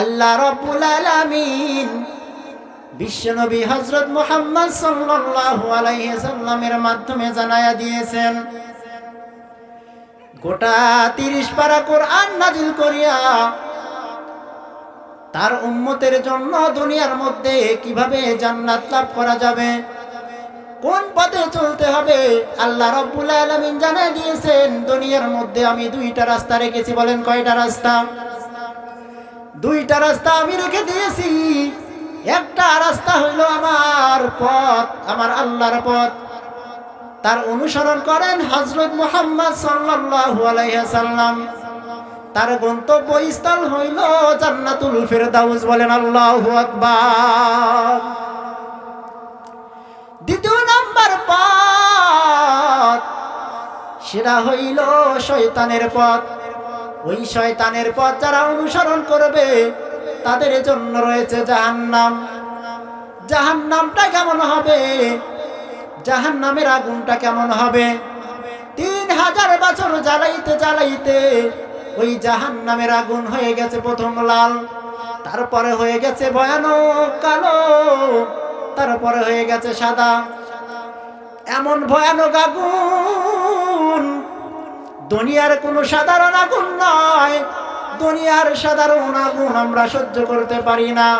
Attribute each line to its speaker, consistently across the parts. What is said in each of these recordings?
Speaker 1: আল্লাহ রব্বুল আলামিন বিশ্বনবী হজরত মুহাম্মদ সাল্লাল্লাহু আলাইহি সাল্লামের মাধ্যমে জানায়া দিয়েছেন, গোটা তিরিশ পারা কোরআন নাজিল করিয়া তার উম্মতের জন্য দুনিয়ার মধ্যে কীভাবে জান্নাত লাভ করা যাবে, কোন পথে চলতে হবে, আল্লাহ রব্বুল আলামিন জানাই দিয়েছেন, দুনিয়ার মধ্যে আমি দুইটা রাস্তা রেখেছি, বলেন কয়টা রাস্তা? দুইটা রাস্তা আমি রেখে দিয়েছি। একটা রাস্তা হইল আমার পথ, আমার আল্লাহর পথ। তার অনুসরণ করেন হজরত মুহাম্মদ সাল্লাম তার গন্তব্য স্থল হইল জান্নাতুল ফেরদাউস বলেন আল্লাহু আকবার। দ্বিতীয় নাম্বার পথ, সেটা হইল শয়তানের পথ। ওই শয়তানের পথ যারা অনুসরণ করবে, তাদের জন্য রয়েছে জাহান্নাম। জাহান্নামটা কেমন হবে? জাহান্নামের আগুনটা কেমন হবে? তিন হাজার বছর জ্বালাইতে জ্বালাইতে ওই জাহান্নামের আগুন হয়ে গেছে প্রথম লাল, তারপরে হয়ে গেছে ভয়ানক কালো, তারপরে হয়ে গেছে সাদা। এমন ভয়ানক আগুন দুনিয়ার কোনো সাধারণ আগুন নয়। দুনিয়ার সাধারণ আগুন আমরা সহ্য করতে পারি না।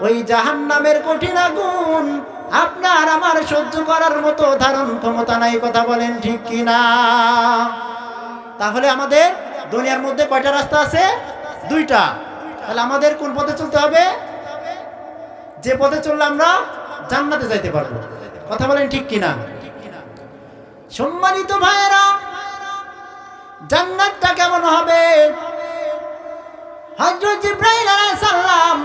Speaker 1: ওই জাহান নামের কঠিন আগুন আপনার আমার সহ্য করার মতো ধারণ ক্ষমতা নাই, কথা বলেন ঠিক কি না তাহলে আমাদের দুনিয়ার মধ্যে কয়টা রাস্তা আছে? দুইটা। তাহলে আমাদের কোন পথে চলতে হবে? যে পথে চললে আমরা জান্নাতে যাইতে পারব। কথা বলেন ঠিক কিনা? সম্মানিত ভাইয়েরা জান্নাতটা কেমন হবে? হযরত জিব্রাইল আলাইহিস সালাম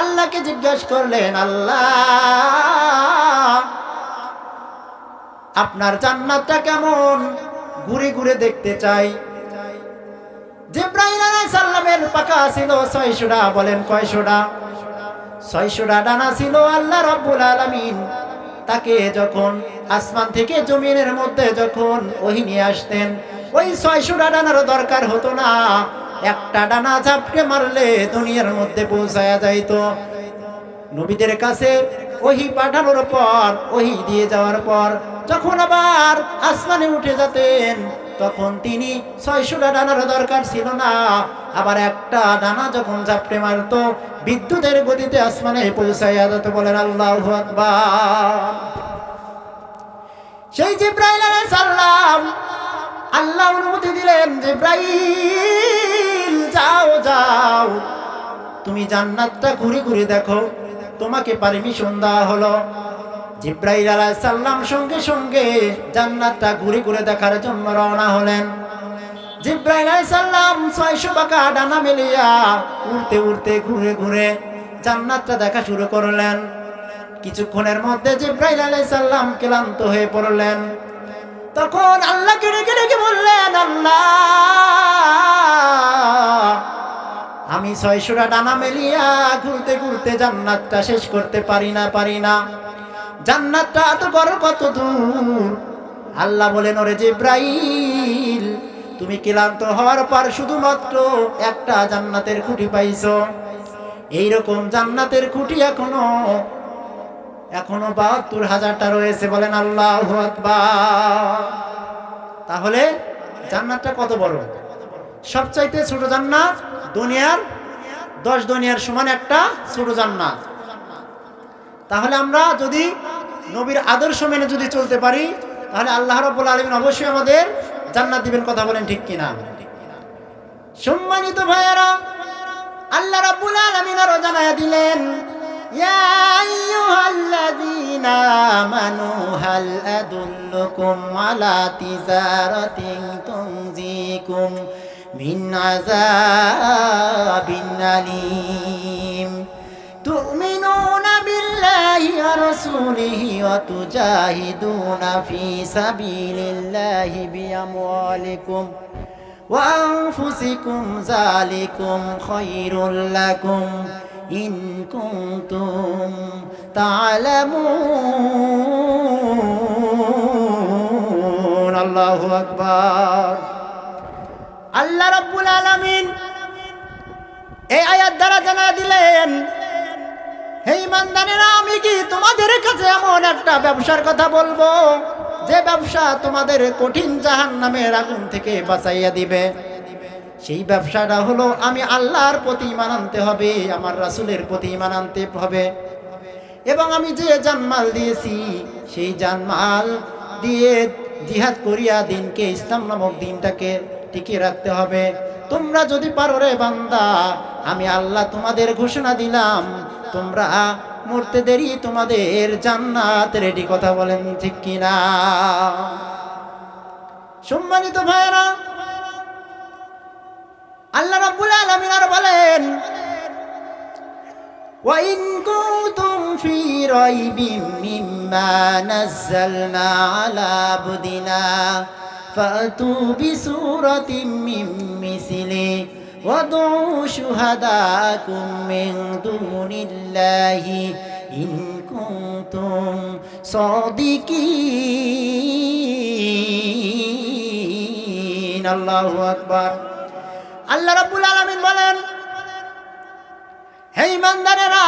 Speaker 1: আল্লাহকে জিজ্ঞাসা করলেন, আল্লাহ, আপনার জান্নাতটা কেমন? ঘুরে ঘুরে দেখতে চাই। জিব্রাইল আলাইহিস সালামের পাকা ছিল ছয়শোটা, বলেন কয়শোটা? ছয়শোটা ডানা ছিল আল্লাহ রব্বুল আলামিন। তাকে যখন আসমান থেকে জমিনের মধ্যে যখন ওহি নিয়ে আসতেন ওই ছয়শোটা ডানার দরকার হতো না। একটা ডানা ঝাপটে মারলে দুনিয়ার মধ্যে পৌঁছায়া যাইতো। নবীদের কাছে ওহি পাঠানোর পর, ওহি দিয়ে যাওয়ার পর, যখন আবার আসমানে উঠে যেতেন, তখন তিনি ছয়শোটা ডানার দরকার ছিল না। আবার একটা ডানা যখন ঝাপটে মারতো, বিদ্যুতের গতিতে আসমানে পৌঁছাইয়া যেত বলেন আল্লাহ সেই জিব্রাইল আলাইহিস সালাম আল্লাহ অনুমতি দিলেন, জিব্রাইল, যাও যাও। তুমি জান্নাতটা ঘুরে ঘুরে দেখো। তোমাকে পারমিশন দেওয়া হলো। জিব্রাইল আলাইহিস সালাম সঙ্গে সঙ্গে জান্নাতটা ঘুরে ঘুরে দেখার জন্য রওনা হলেন। জিব্রাইল আলাইহিস সালাম 600 বাঁকা ডানা মেলিয়া উড়তে উড়তে ঘুরে ঘুরে জান্নাতটা দেখা শুরু করলেন। কিছুক্ষণের মধ্যে জিব্রাইল আলাইহিস সালাম ক্লান্ত হয়ে পড়লেন। তখন আল্লাহকে ডেকে ডেকে বললেন, আল্লাহ, আমি ছয়শোটা ডানা মেলিয়া ঘুরতে ঘুরতে জান্নাতটা শেষ করতে পারি না পারি না। জান্নাতটা এত বড় কত দূর? আল্লাহ বলেন, ওরে জিব্রাইল, তুমি ক্লান্ত হওয়ার পর শুধুমাত্র একটা জান্নাতের খুঁটি পাইছো। এইরকম জান্নাতের খুঁটি এখনও এখনও বাহাত্তর হাজারটা রয়েছে, বলেন আল্লাহ তাহলে জান্নাতটা কত বড়? সবচাইতে ছোট জান্নাত দুনিয়ার, দশ দুনিয়ার সমান একটা ছোট জান্নাত। তাহলে আমরা যদি নবীর আদর্শ মেনে যদি চলতে পারি, তাহলে আল্লাহ রব্বুল আলমিন অবশ্যই আমাদের জান্নাত দিবেন, কথা বলেন ঠিক কিনা? সম্মানিত ভাইয়েরা, আল্লাহ রাব্বুল আলামিন আরও জানায়া দিলেন يا أيها الذين آمنوا هل أدلكم على تجارة تنزيكم من عذاب أليم تؤمنون بالله ورسوله وتجاهدون في سبيل الله بأموالكم وأنفسكم ذلكم خير لكم إن كنتم تعلمون الله أكبر আল্লাহ রাব্বুল আলামিন এই আয়াত দ্বারা জানা দিলেন হে ইমানদারেরা আমি কি তোমাদের কাছে এমন একটা ব্যবসার কথা বলবো যে ব্যবসা তোমাদের কঠিন জাহান নামের আগুন থেকে বাঁচাইয়া দিবে সেই ব্যবসাটা হলো, আমি আল্লাহর প্রতি ইমান আনতে হবে, আমার রাসূলের প্রতি ইমান আনতে হবে। এবং আমি যে জানমাল দিয়েছি, সেই জানমাল দিয়ে জিহাদ করিয়া দিনকে ইসলাম নামক দিনটাকে টিকিয়ে রাখতে হবে। তোমরা যদি পারো রে বান্দা, আমি আল্লাহ তোমাদের ঘোষণা দিলাম, তোমরা মরতে দেরি তোমাদের জান্নাত রেডি, কথা বলেন ঠিক কিনা? সম্মানিত ভাইরা আল্লাহ রাব্বুল আলামিন আর বলেন وإن كنتم في ريب مما نزلنا على عبدنا فأتوا بسورة من مثله وادعوا شهداءكم من دون الله إن كنتم صادقين الله أكبر আল্লাহ রাব্বুল আলামিন বলেন, হে ইমানদারেরা,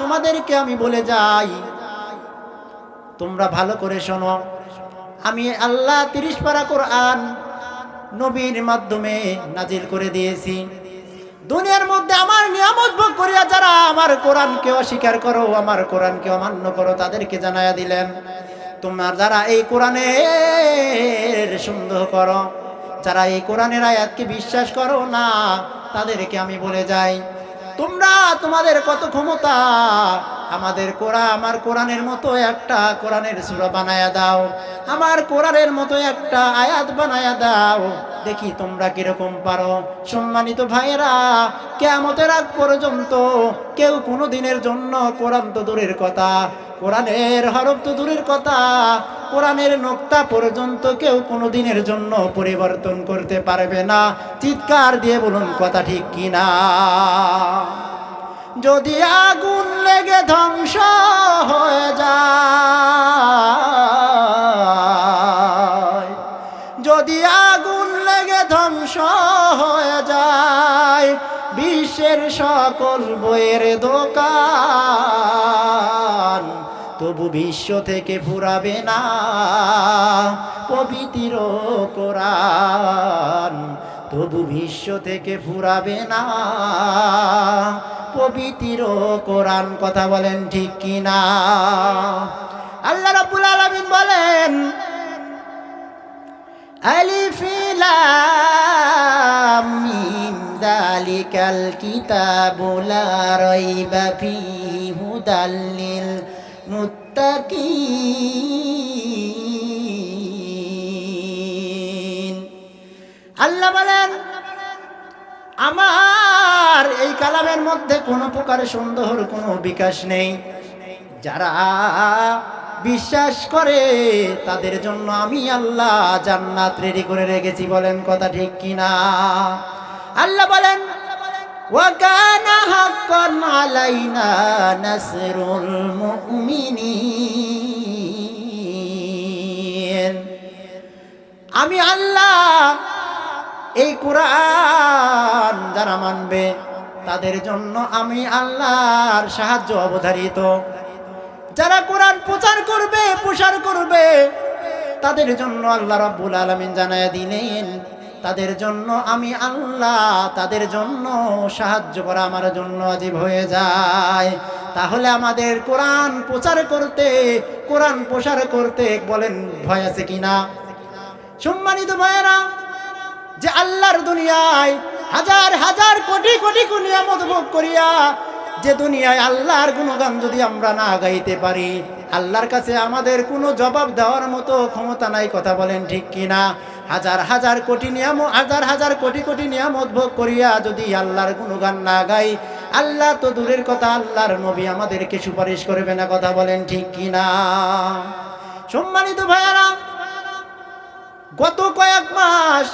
Speaker 1: তোমাদেরকে আমি বলে যাই, তোমরা ভালো করে শোনো। আমি আল্লাহ তিরিশ পারা কোরআন নবীর মাধ্যমে নাজিল করে দিয়েছি। দুনিয়ার মধ্যে আমার নিয়ামত ভোগ করিয়া যারা আমার কোরআনকে অস্বীকার করো, আমার কোরআনকে অমান্য করো, তাদেরকে জানাইয়া দিলেন, তোমার যারা এই কোরআনের সন্দেহ করো যারা এই কোরআনের আয়াতকে বিশ্বাস করো না, তাদেরকে আমি বলে যাই, তোমরা তোমাদের কত ক্ষমতা আমাদের কোরআন, আমার কোরআনের মতো একটা কোরআনের সূরা বানায়া দাও। আমার কোরআনের মতো একটা আয়াত বানায়া দাও। দেখি তোমরা কীরকম পারো। সম্মানিত ভাইয়েরা, কেয়ামতের আগ পর্যন্ত কেউ কোনো দিনের জন্য কোরআন তো দূরের কথা, কোরআনের হরফ তো দূরের কথা, কোরআনের নোক্তা পর্যন্ত কেউ কোনো দিনের জন্য পরিবর্তন করতে পারবে না। চিৎকার দিয়ে বলুন, কথা ঠিক কিনা? যদি আগুন লেগে ধ্বংস হয়ে যায়, যদি আগুন লেগে ধ্বংস হয়ে যায়, বিশ্বের সকল বইয়ের দোকান তবু বিশ্ব থেকে ফুরাবে না পবিত্র কোরআন তবু বিশ্ব থেকে ফুরাবে না। পবিত্র কোরআন কথা বলেন ঠিক কিনা? আল্লাহ রাব্বুল আলামিন বলেন, আলিফ লাম মিম যালিকাল কিতাবু লা রাইবা ফিহি হুদাল লিল মুত্তাকিন। আল্লাহ বলেন আমার এই কালামের মধ্যে কোনো প্রকার সন্দেহর কোনো বিকাশ নেই যারা বিশ্বাস করে তাদের জন্য আমি আল্লাহ জান্নাত রেডি করে রেখেছি বলেন কথা ঠিক কিনা আল্লাহ বলেন وكان حقا علينا نصر المؤمنين আমি আল্লাহ এই কোরআন যারা মানবে, তাদের জন্য আমি আল্লাহর সাহায্য অবধারিত। যারা কোরআন প্রচার করবে, প্রসার করবে, তাদের জন্য আল্লাহ রাব্বুল আলামিন জানায়া দিলেন, তাদের জন্য আমি আল্লাহ তাদের জন্য সাহায্য করা আমার জন্য আজীব হয়ে যায়। তাহলে আমাদের কোরআন প্রচার করতে, কোরআন প্রসার করতে বলেন ভয় আছে কিনা? সম্মানিত ভাইয়েরা যে আল্লাহর দুনিয়ায় হাজার হাজার কোটি কোটি নিয়ামত ভোগ করিয়া যে দুনিয়ায় আল্লাহর গুণগান যদি আমরা না গাইতে পারি, আল্লাহর কাছে আমাদের কোনো জবাব দেওয়ার মতো ক্ষমতা নাই, কথা বলেন ঠিক কিনা? হাজার হাজার কোটি নিয়াম হাজার হাজার কোটি কোটি নিয়ামত ভোগ করিয়া যদি আল্লাহর গুণগান না গাই, আল্লাহ তো দূরের কথা, আল্লাহর নবী আমাদেরকে সুপারিশ করবে না, কথা বলেন ঠিক কিনা? সম্মানিত ভাইয়ারা, গত কয়েক মাস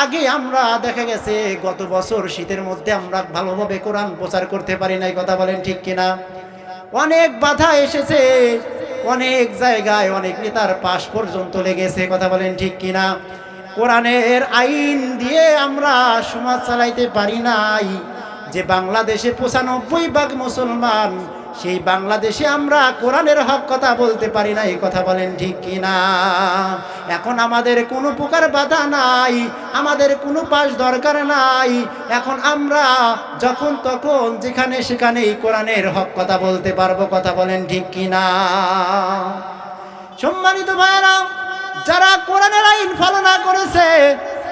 Speaker 1: আগে আমরা দেখা গেছে গত বছর শীতের মধ্যে আমরা ভালোভাবে কোরআন প্রচার করতে পারি নাই, কথা বলেন ঠিক কিনা? অনেক বাধা এসেছে, অনেক জায়গায় অনেক নেতার পাশ পর্যন্ত লেগেছে, কথা বলেন ঠিক কিনা? কোরআনের আইন দিয়ে আমরা সমাজ চালাইতে পারি নাই, যে বাংলাদেশে পঁচানব্বই ভাগ মুসলমান সেই বাংলাদেশে আমরা কোরআনের হক কথা বলতে পারি না, এই কথা বলেন ঠিক কি না এখন আমাদের কোনো প্রকার বাধা নাই, আমাদের কোনো পাশ দরকার নাই। এখন আমরা যখন তখন যেখানে সেখানে এই কোরআনের হক কথা বলতে পারব, কথা বলেন ঠিক কি না সম্মানিত ভাইরা যারা কোরআনের আইন পালনা করেছে,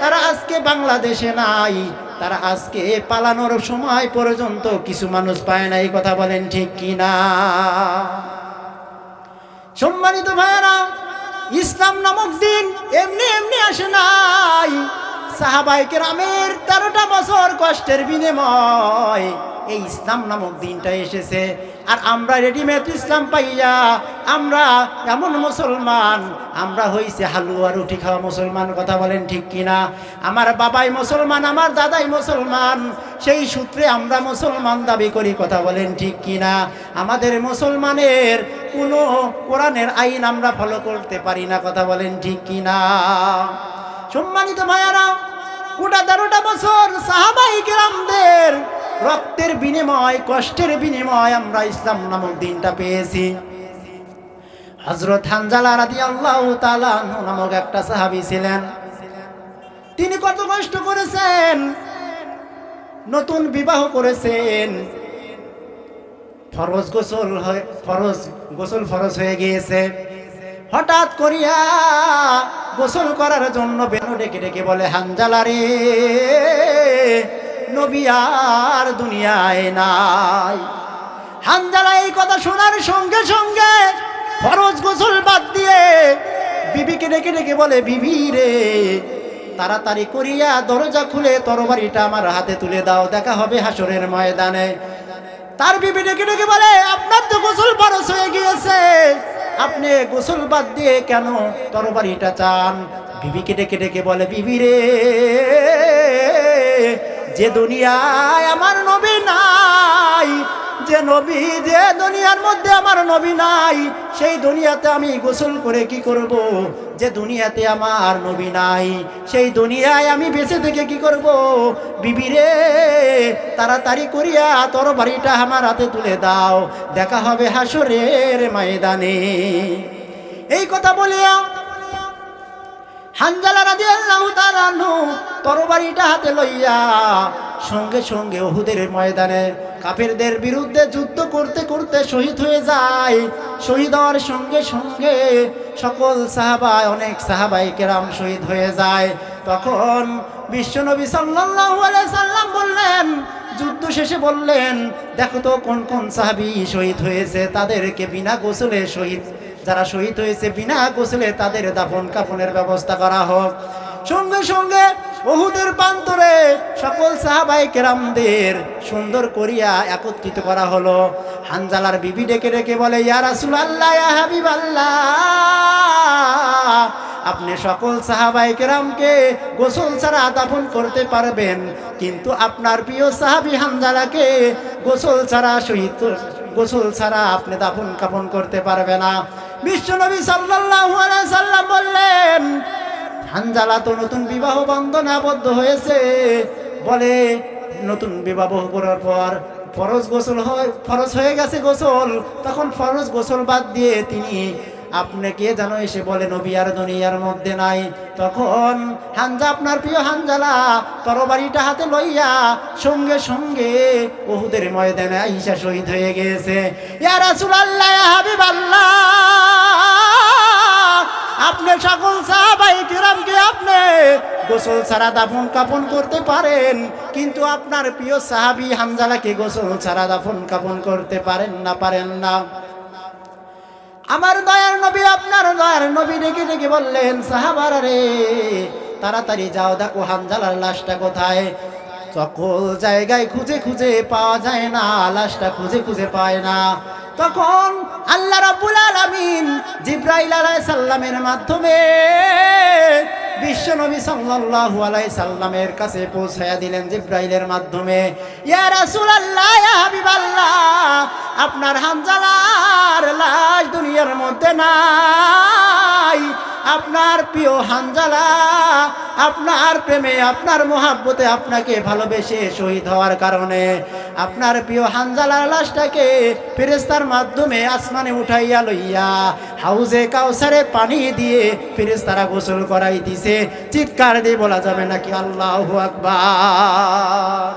Speaker 1: তারা আজকে বাংলাদেশে নাই। তারা আজকে পালানোর সময় পর্যন্ত কিছু মানুষ পায় না, এই কথা বলেন ঠিক কিনা সম্মানিত ভাইরা ইসলাম নামক দিন এমনি এমনি আসে নাই। সাহাবাইকে রামের তেরোটা বছর কষ্টের বিনিময় এই ইসলাম নামক দিনটা এসেছে। আর আমরা রেডিমেড ইসলাম পাইয়া, আমরা এমন মুসলমান, আমরা হইছে হালুয়া রুটি খাওয়া মুসলমান, কথা বলেন ঠিক কিনা? আমার বাবাই মুসলমান, আমার দাদাই মুসলমান, সেই সূত্রে আমরা মুসলমান দাবি করি, কথা বলেন ঠিক কিনা? আমাদের মুসলমানের কোনো কোরআনের আইন আমরা ফলো করতে পারি না, কথা বলেন ঠিক কিনা? সম্মানিত ভাইয়ারা, গোটা তেরোটা বছর সাহাবাই কেরামদের রক্তের বিনিময়, কষ্টের বিনিময় আমরা ইসলাম নামক দিনটা পেয়েছি। হজরত আল্লাহ নামক একটা সাহাবি ছিলেন। তিনি কত কষ্ট করেছেন, নতুন বিবাহ করেছেন। ফরজ গোসল হয়ে, ফরজ গোসল ফরজ হয়ে গিয়েছে। হঠাৎ করিয়া গোসল করার জন্য বেনু ডেকে ডেকে বলে, হানজালা রে নবী আর দুনিয়ায় নাই। হানজালা এই কথা শোনার সঙ্গে সঙ্গে ফরজ গোসল বাদ দিয়ে বিবিকে ডেকে ডেকে বলে, বিবি রে, তাড়াতাড়ি করিয়া দরজা খুলে তরবারিটা আমার হাতে তুলে দাও, দেখা হবে হাসরের ময়দানে। তার বিবি ডেকে ডেকে বলে, আপনার তো গোসল ফরজ হয়ে গিয়েছে, আপনি গোসল বাদ দিয়ে কেন তরবারিটা চান? বিবিকে ডেকে ডেকে বলে, বিবি রে যে দুনিয়ায় আমার নবী নাই, যে নবী, যে দুনিয়ার মধ্যে আমার নবী নাই, সেই দুনিয়াতে আমি গোসল করে কি করব? যে দুনিয়াতে আমার নবী নাই, সেই দুনিয়ায় আমি বেঁচে থেকে কি করব? বিবিরে তাড়াতাড়ি করিয়া তোর বাড়িটা আমার হাতে তুলে দাও, দেখা হবে হাসরের ময়দানে। এই কথা বলিয়া হানজালা রাজি আল্লাহ তালানু তরবারিটা হাতে লইয়া সঙ্গে সঙ্গে ওহুদের ময়দানে কাফেরদের বিরুদ্ধে যুদ্ধ করতে করতে শহীদ হয়ে যায়। শহীদ হওয়ার সঙ্গে সঙ্গে সকল সাহাবায়, অনেক সাহাবাই কেরাম শহীদ হয়ে যায়। তখন বিশ্বনবী আলাইহি সাল্লাম বললেন, যুদ্ধ শেষে বললেন, দেখো তো কোন কোন সাহাবি শহীদ হয়েছে, তাদেরকে বিনা গোসলে শহীদ যারা শহীদ হয়েছে বিনা গোসলে তাদের দাফন কাফনের ব্যবস্থা করা হোক। সঙ্গে সঙ্গে ওহুদের প্রান্তরে সকল সাহাবাই কেরামদের সুন্দর করিয়া একত্রিত করা হলো। হানজালার বিবি ডেকে ডেকে বলে, ইয়া রাসুল আল্লাহ হাবিব আল্লাহ আপনি সকল সাহাবাই কেরামকে গোসল ছাড়া দাফন করতে পারবেন, কিন্তু আপনার প্রিয় সাহাবি হানজালাকে গোসল ছাড়া শহীদ, গোসল ছাড়া আপনি দাফন কাপন করতে পারবে না। বিশ্বনবী সাল্লাল্লাহু আলাইহি সাল্লাম বললেন হানজালা তো নতুন বিবাহ বন্ধনে আবদ্ধ হয়েছে। বলে, নতুন বিবাহ করার পর ফরজ গোসল হয়, ফরজ হয়ে গেছে গোসল। তখন ফরজ গোসল বাদ দিয়ে তিনি আপনাকে যেন এসে বলে, নবী আর দুনিয়ার মধ্যে নাই। তখন হানজা, আপনার প্রিয় হানজালা, তরবারিটা হাতে লইয়া সঙ্গে সঙ্গে ওহুদের ময়দানে আইসা শহীদ হয়ে গিয়েছে ইয়া রাসূলুল্লাহ, ইয়া হাবিবাল্লাহ, আপনি সকল সাহাবাই কিরামকে আপনি গোসল ছাড়া দাফন কাপন করতে পারেন, কিন্তু আপনার প্রিয় সাহাবি হামজালাকে গোসল ছাড়া দাফন কাপন করতে পারেন না পারেন না। আমার দয়ার নবী, আপনার দয়ার নবী ডেকে ডেকে বললেন, সাহাবার রে, তাড়াতাড়ি যাও, দেখো হামজালার লাশটা কোথায়? সকল জায়গায় খুঁজে খুঁজে পাওয়া যায় না, লাশটা খুঁজে খুঁজে পায় না। তখন আল্লাহ রাব্বুল আলামিন জিব্রাইল আলাইহিস সালামের মাধ্যমে বিশ্ব নবী সাল্লাল্লাহু আলাইহি সাল্লামের কাছে পৌঁছায়া দিলেন জিব্রাইলের মাধ্যমে। ইয়া রাসূলুল্লাহ, ইয়া হাবিবাল্লাহ, আপনার হামজালার লাশ দুনিয়ার মধ্যে নাই। আপনার প্রিয় হানজালা, আপনার প্রেমে, আপনার মোহাব্বতে আপনাকে ভালোবেসে শহীদ হওয়ার কারণে আপনার প্রিয় হানজালার লাশটাকে ফেরেস্তার মাধ্যমে আসমানে উঠাইয়া লইয়া হাউজে কাউসারে পানি দিয়ে ফেরেস্তারা গোসল করাই দিছে চিৎকার দিয়ে বলা যাবে নাকি আল্লাহ আকবার।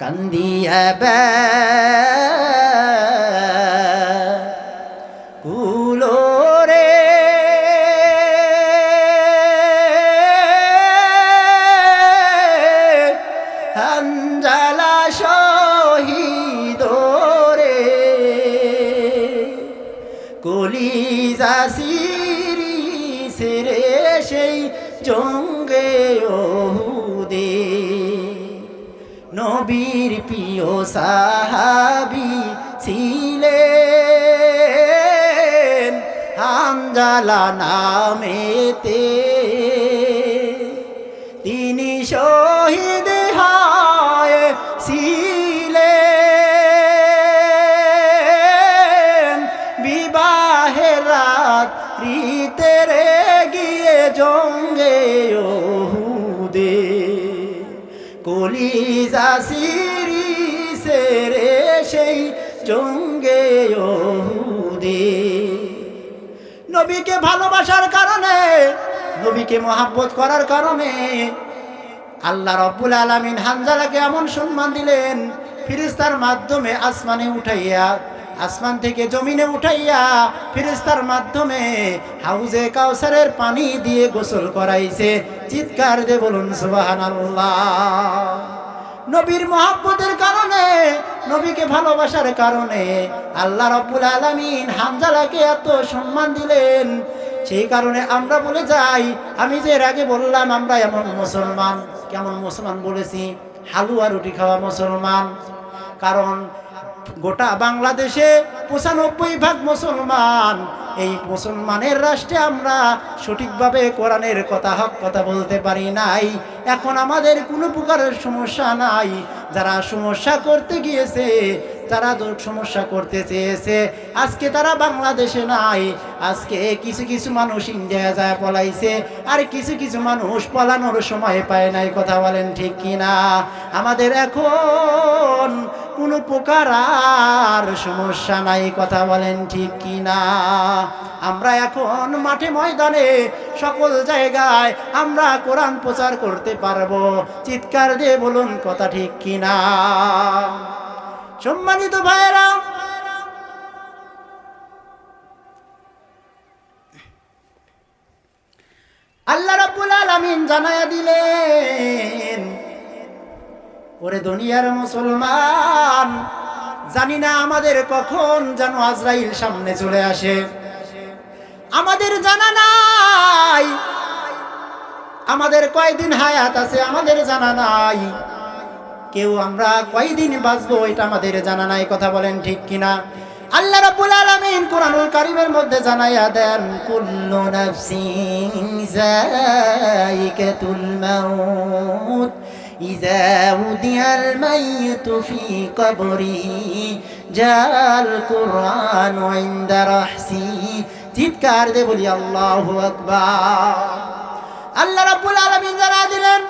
Speaker 1: কান্দিয়া বে হামজালা নামেতে। তিনি শহীদ হয় ছিলেন বিবাহের রাত রীতেরে গিয়ে জঙ্গে ওহুদে। কলিজা সিরি সেরে সেই জঙ্গে ওহুদে। নবীকে ভালোবাসার কারণে, নবীকে মহাব্বত করার কারণে আল্লাহ রব্বুল আলমিন হানজালাকে এমন সম্মান দিলেন ফিরিস্তার মাধ্যমে আসমানে উঠাইয়া, আসমান থেকে জমিনে উঠাইয়া ফিরিস্তার মাধ্যমে হাউজে কাউসারের পানি দিয়ে গোসল করাইছে। চিৎকার দে বলুন সুবাহান নবীর মহাব্বতের নবীকে ভালোবাসার কারণে আল্লাহ রব্বুল আলমিন হামজালাকে এত সম্মান দিলেন। সেই কারণে আমরা বলে যাই, আমি যে এর আগে বললাম আমরা এমন মুসলমান, কেমন মুসলমান বলেছি? হালুয়া রুটি খাওয়া মুসলমান। কারণ গোটা বাংলাদেশে পঁচানব্বই ভাগ মুসলমান এই মুসলমানের রাষ্ট্রে আমরা সঠিকভাবে কোরআনের কথা, হক কথা বলতে পারি নাই। এখন আমাদের কোনো প্রকারের সমস্যা নাই। যারা সমস্যা করতে গিয়েছে, তারা সমস্যা করতে চেয়েছে। আজকে তারা বাংলাদেশে নাই। আজকে কিছু কিছু মানুষ ইন্ডিয়া যায় পলাইছে। আর কিছু কিছু মানুষ পলানোর সময় পায় নাই, কথা বলেন ঠিক কিনা? আমাদের এখন কোনো প্রকার আর সমস্যা নাই, কথা বলেন ঠিক কিনা? আমরা এখন মাঠে ময়দানে সকল জায়গায় আমরা কোরআন প্রচার করতে পারব। চিৎকার দিয়ে বলুন, কথা ঠিক কিনা? সম্মানিত ভাইয়েরা, আল্লাহ রাব্বুল আলামিন জানায়া দিলেন, ওরে দুনিয়ার মুসলমান জানি না আমাদের কখন যেন আজরাইল সামনে চলে আসে। আমাদের জানা নাই, আমাদের কয়দিন হায়াত আছে আমাদের জানা নাই। কেউ আমরা কয়দিন বাঁচবো এটা আমাদের জানা নাই, কথা বলেন ঠিক কিনা? আল্লাহ রাব্বুল আলামিন কোরআনুল কারীমের মধ্যে জানাইয়া দেন, কুল্লু নাফসিন যায়িকাতুল মাউত। চিৎকার দে বলি, আল্লাহু আল্লাহ রাব্বুল আলামিন জানা দিলেন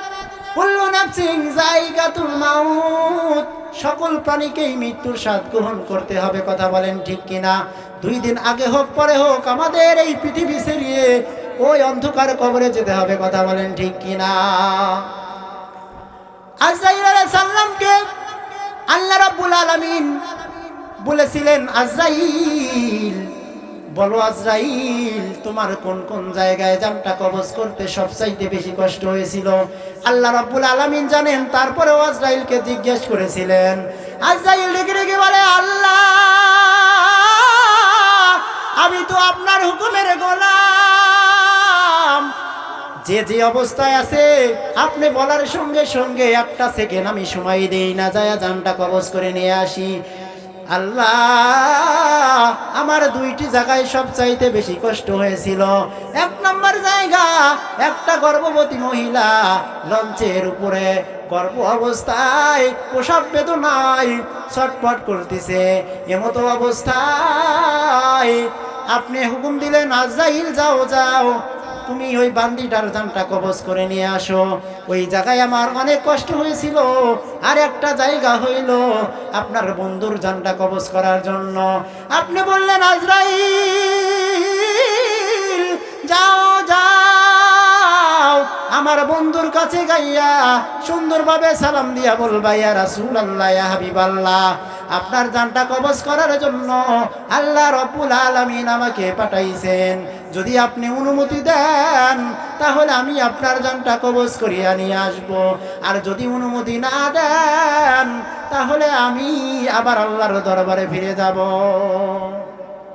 Speaker 1: সকল প্রাণীকেই মৃত্যুর স্বাদ গ্রহণ করতে হবে, কথা বলেন ঠিক কিনা? দুই দিন আগে হোক, পরে হোক, আমাদের এই পৃথিবী ছেড়িয়ে ওই অন্ধকার কবরে যেতে হবে, কথা বলেন ঠিক কিনা? আজরাইল আলাইহিস সালামকে আল্লাহ রাব্বুল আলামিন বলেছিলেন, আজরাইল, বলো আজরাইল, তোমার কোন কোন জায়গায় জানটা কবজ করতে সবচাইতে বেশি কষ্ট হয়েছিল? আল্লাহ রাব্বুল আলামিন জানেন, তারপরেও আজরাইলকে জিজ্ঞেস করেছিলেন। আজরাইল রেগে রেগে বলে, আল্লাহ, আমি তো আপনার হুকুমের গোলাম। যে যে অবস্থায় আছে, আপনি বলার সঙ্গে সঙ্গে একটা সেকেন্ড আমি সময় দেই না, যায় জানটা কবজ করে নিয়ে আসি। আল্লাহ, আমার দুইটি জায়গায় সব চাইতে বেশি কষ্ট হয়েছিল। এক নম্বর জায়গা, একটা গর্ভবতী মহিলা লঞ্চের উপরে গর্ভ অবস্থায় প্রসব বেদনায় ছটফট করতেছে। এমতো অবস্থায় আপনি হুকুম দিলেন আজাইল যাও যাও। তুমি ওই বান্দিটার জানটা কবজ করে নিয়ে আসো। ওই জায়গায় আমার অনেক কষ্ট হয়েছিল। আর একটা জায়গা হইল আপনার বন্ধুর জানটা কবজ করার জন্য। আপনি বললেন, আজরাইল, যাও যাও। আমার বন্ধুর কাছে গাইয়া সুন্দরভাবে সালাম দিয়া বলবা, ইয়া রাসূল আল্লাহ ইয়া হাবিব আল্লাহ আপনার জানটা কবজ করার জন্য আল্লাহ রব্বুল আলামিন আমাকে পাঠাইছেন। যদি আপনি অনুমতি দেন, তাহলে আমি আপনার জানটা কবজ করিয়া নিয়ে আসব। আর যদি অনুমতি না দেন, তাহলে আমি আবার আল্লাহর দরবারে ফিরে যাব।